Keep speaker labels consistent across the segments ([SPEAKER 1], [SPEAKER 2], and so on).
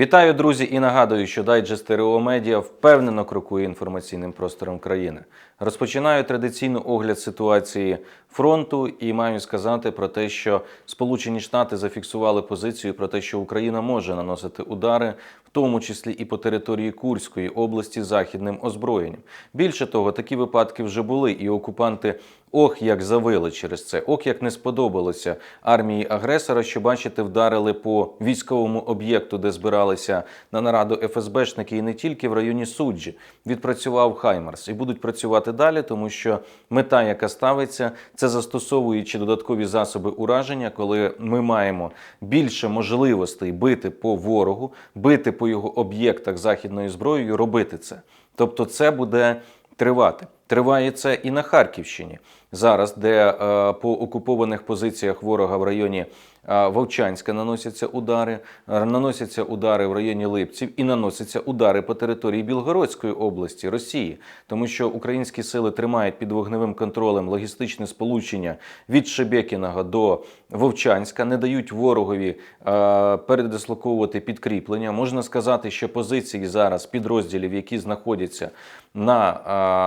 [SPEAKER 1] Вітаю, друзі, і нагадую, що дайджест РО Медіа впевнено крокує інформаційним простором країни. Розпочинаю традиційно огляд ситуації фронту і маю сказати про те, що Сполучені Штати зафіксували позицію про те, що Україна може наносити удари, тому числі і по території Курської області західним озброєнням. Більше того, такі випадки вже були, і окупанти ох як завили через це, ох як не сподобалося армії агресора, що бачите, вдарили по військовому об'єкту, де збиралися на нараду ФСБшники, і не тільки в районі суджі. Відпрацював Хаймарс і будуть працювати далі, тому що мета, яка ставиться, це застосовуючи додаткові засоби ураження, коли ми маємо більше можливостей бити по ворогу, бити по його об'єктах західною зброєю, робити це. Тобто, це буде тривати. Триває це і на Харківщині зараз, де е, по окупованих позиціях ворога в районі е, Вовчанська наносяться удари, е, наносяться удари в районі Липців і наносяться удари по території Білгородської області Росії, тому що українські сили тримають під вогневим контролем логістичне сполучення від Шебекіного до Вовчанська, не дають ворогові передислоковувати підкріплення. Можна сказати, що позиції зараз підрозділів, які знаходяться на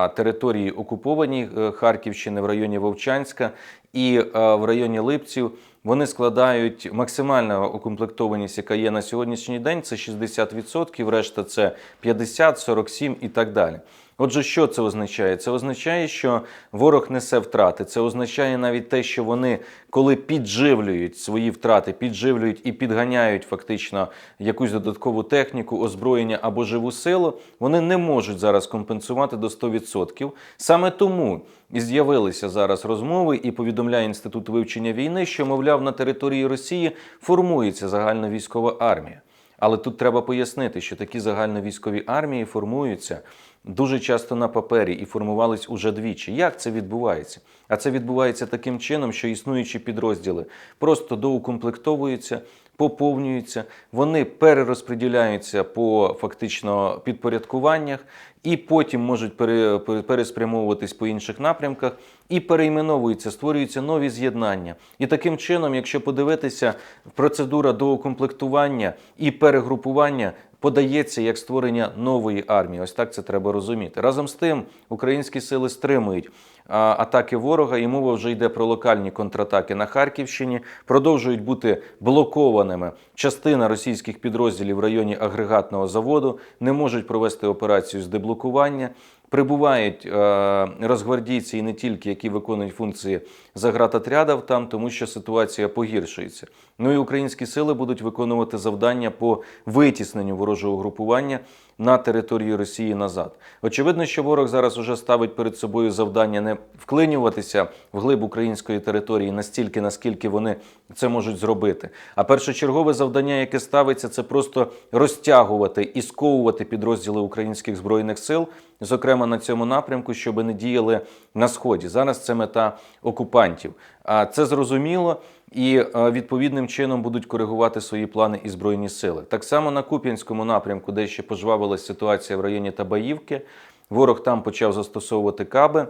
[SPEAKER 1] е, території окупованій е, Харківщини в районі Вовчанська і е, в районі Липців. Вони складають максимальну укомплектованість, яка є на сьогоднішній день. Це 60%, решта це 50, 47 і так далі. Отже, що це означає? Це означає, що ворог несе втрати. Це означає навіть те, що вони, коли підживлюють свої втрати, підживлюють і підганяють фактично якусь додаткову техніку, озброєння або живу силу, вони не можуть зараз компенсувати до 100%. Саме тому і з'явилися зараз розмови, і повідомляє інститут вивчення війни, що мовляв на території Росії формується загальна військова армія. Але тут треба пояснити, що такі загальновійськові армії формуються дуже часто на папері і формувались уже двічі. Як це відбувається? А це відбувається таким чином, що існуючі підрозділи просто доукомплектовуються, поповнюються, вони перерозподіляються по фактично підпорядкуваннях, і потім можуть пере- пере- переспрямовуватись по інших напрямках і перейменовуються, створюються нові з'єднання. І таким чином, якщо подивитися, процедура доукомплектування і перегрупування подається як створення нової армії. Ось так це треба розуміти. Разом з тим, українські сили стримують атаки ворога, і мова вже йде про локальні контратаки на Харківщині. Продовжують бути блокованими частина російських підрозділів в районі агрегатного заводу, не можуть провести операцію з деблокування. Прибувають е, розгвардійці і не тільки, які виконують функції загратотрядів там, тому що ситуація погіршується. Ну і українські сили будуть виконувати завдання по витісненню ворожого групування на територію Росії назад. Очевидно, що ворог зараз уже ставить перед собою завдання не вклинюватися в глиб української території настільки, наскільки вони це можуть зробити. А першочергове завдання, яке ставиться, це просто розтягувати і сковувати підрозділи українських збройних сил, зокрема на цьому напрямку, щоб не діяли на сході. Зараз це мета окупантів. А це зрозуміло. І е, відповідним чином будуть коригувати свої плани і збройні сили. Так само на Куп'янському напрямку, де ще пожвавилась ситуація в районі Табаївки, ворог там почав застосовувати каби.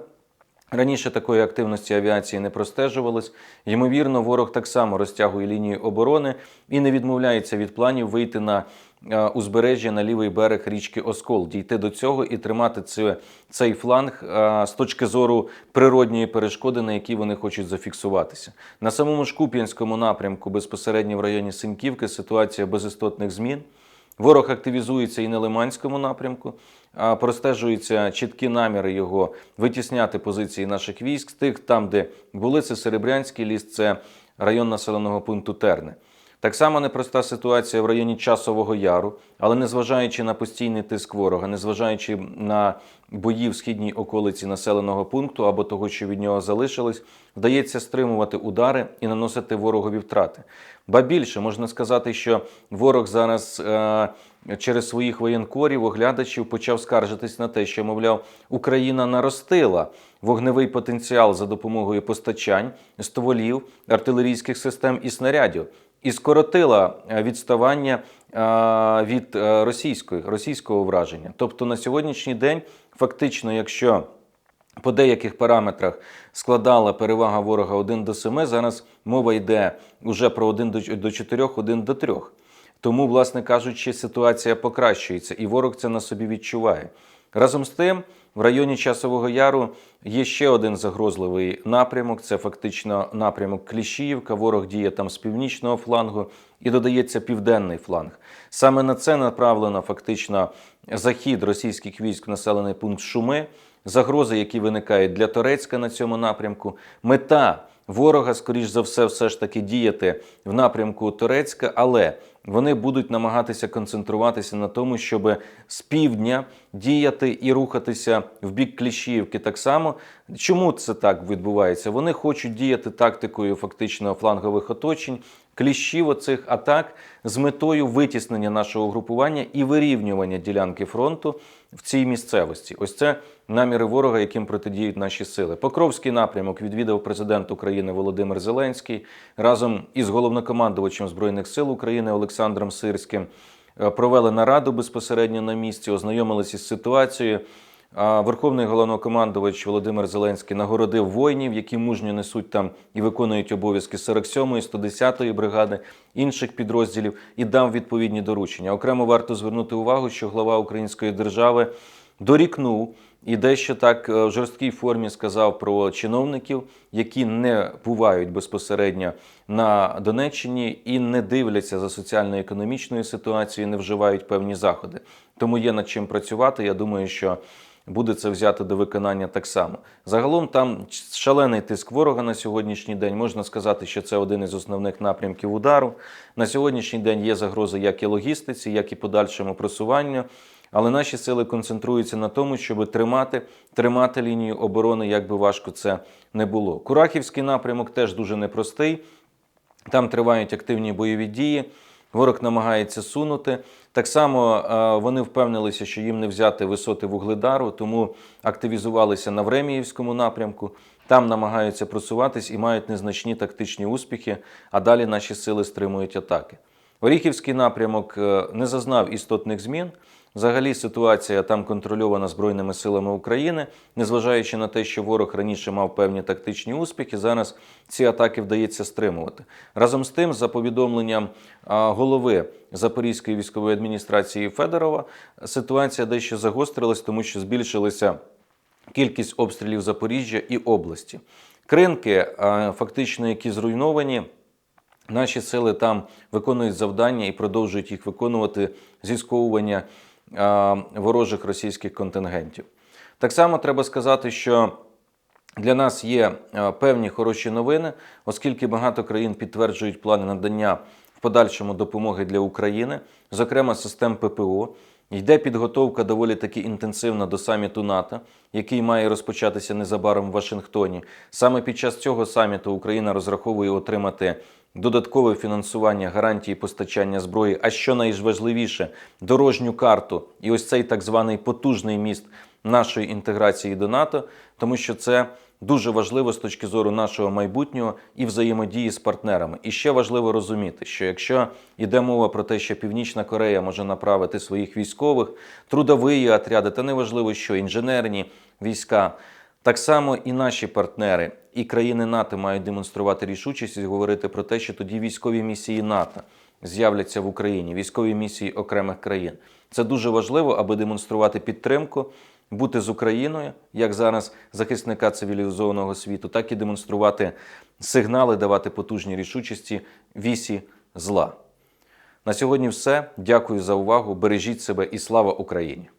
[SPEAKER 1] Раніше такої активності авіації не простежувалось. Ймовірно, ворог так само розтягує лінію оборони і не відмовляється від планів вийти на узбережжя на лівий берег річки Оскол, дійти до цього і тримати це, цей фланг е, з точки зору природньої перешкоди, на якій вони хочуть зафіксуватися. На самому ж Куп'янському напрямку, безпосередньо в районі Синьківки, ситуація без істотних змін. Ворог активізується і на Лиманському напрямку, а простежуються чіткі наміри його витісняти позиції наших військ тих, там, де були це Серебрянський ліс, це район населеного пункту Терни. Так само непроста ситуація в районі Часового Яру, але незважаючи на постійний тиск ворога, незважаючи на бої в східній околиці населеного пункту або того, що від нього залишилось, вдається стримувати удари і наносити ворогові втрати. Ба більше можна сказати, що ворог зараз е, через своїх воєнкорів, оглядачів почав скаржитись на те, що, мовляв, Україна наростила вогневий потенціал за допомогою постачань, стволів, артилерійських систем і снарядів. І скоротила е, відставання е, від е, російської російського враження. Тобто на сьогоднішній день, фактично, якщо по деяких параметрах складала перевага ворога 1 до 7, зараз мова йде вже про 1 до 4, 1 до 3. Тому, власне кажучи, ситуація покращується, і ворог це на собі відчуває. Разом з тим, в районі Часового Яру є ще один загрозливий напрямок. Це фактично напрямок Кліщіївка. Ворог діє там з північного флангу і додається південний фланг. Саме на це направлено фактично захід російських військ в населений пункт Шуми. Загрози, які виникають для Торецька на цьому напрямку. Мета ворога, скоріш за все, все ж таки діяти в напрямку Торецька, але вони будуть намагатися концентруватися на тому, щоб з півдня діяти і рухатися в бік Кліщіївки так само. Чому це так відбувається? Вони хочуть діяти тактикою фактично флангових оточень, кліщів оцих атак з метою витіснення нашого групування і вирівнювання ділянки фронту в цій місцевості. Ось це наміри ворога, яким протидіють наші сили. Покровський напрямок відвідав президент України Володимир Зеленський разом із головнокомандувачем збройних сил України Олександром Сирським. Е, Провели нараду безпосередньо на місці, ознайомилися із ситуацією. Верховний головнокомандувач Володимир Зеленський нагородив воїнів, які мужньо несуть там і виконують обов'язки 47-ї, 110-ї бригади інших підрозділів і дав відповідні доручення. Окремо варто звернути увагу, що глава української держави дорікнув і дещо так е, в жорсткій формі сказав про чиновників, які не бувають безпосередньо на Донеччині і не дивляться за соціально-економічною ситуацією, не вживають певні заходи. Тому є над чим працювати. Я думаю, що буде це взято до виконання так само. Загалом там шалений тиск ворога на сьогоднішній день. Можна сказати, що це один із основних напрямків удару. На сьогоднішній день є загрози як і логістиці, як і подальшому просуванню. Але наші сили концентруються на тому, щоб тримати, тримати лінію оборони, як би важко це не було. Курахівський напрямок теж дуже непростий. Там тривають активні бойові дії. Ворог намагається сунути. Так само е, вони впевнилися, що їм не взяти висоти вугледару, тому активізувалися на Времіївському напрямку. Там намагаються просуватись і мають незначні тактичні успіхи. А далі наші сили стримують атаки. Оріхівський напрямок е, не зазнав істотних змін. Взагалі ситуація там контрольована Збройними силами України, незважаючи на те, що ворог раніше мав певні тактичні успіхи, зараз ці атаки вдається стримувати. Разом з тим, за повідомленням голови Запорізької військової адміністрації Федорова, ситуація дещо загострилась, тому що збільшилися кількість обстрілів Запоріжжя і області. Кринки, фактично, які зруйновані. Наші сили там виконують завдання і продовжують їх виконувати зісковування а, ворожих російських контингентів. Так само треба сказати, що для нас є певні хороші новини, оскільки багато країн підтверджують плани надання в подальшому допомоги для України, зокрема систем ППО. Йде підготовка доволі таки інтенсивна до саміту НАТО, який має розпочатися незабаром в Вашингтоні. Саме під час цього саміту Україна розраховує отримати додаткове фінансування гарантії постачання зброї, а що найважливіше, дорожню карту і ось цей так званий потужний міст нашої інтеграції до НАТО, тому що це дуже важливо з точки зору нашого майбутнього і взаємодії з партнерами. І ще важливо розуміти, що якщо йде мова про те, що Північна Корея може направити своїх військових, трудові отряди, та неважливо, що інженерні війська. Так само і наші партнери, і країни НАТО мають демонструвати рішучість і говорити про те, що тоді військові місії НАТО з'являться в Україні, військові місії окремих країн. Це дуже важливо, аби демонструвати підтримку, бути з Україною, як зараз захисника цивілізованого світу, так і демонструвати сигнали, давати потужні рішучості вісі зла. На сьогодні все. Дякую за увагу. Бережіть себе і слава Україні!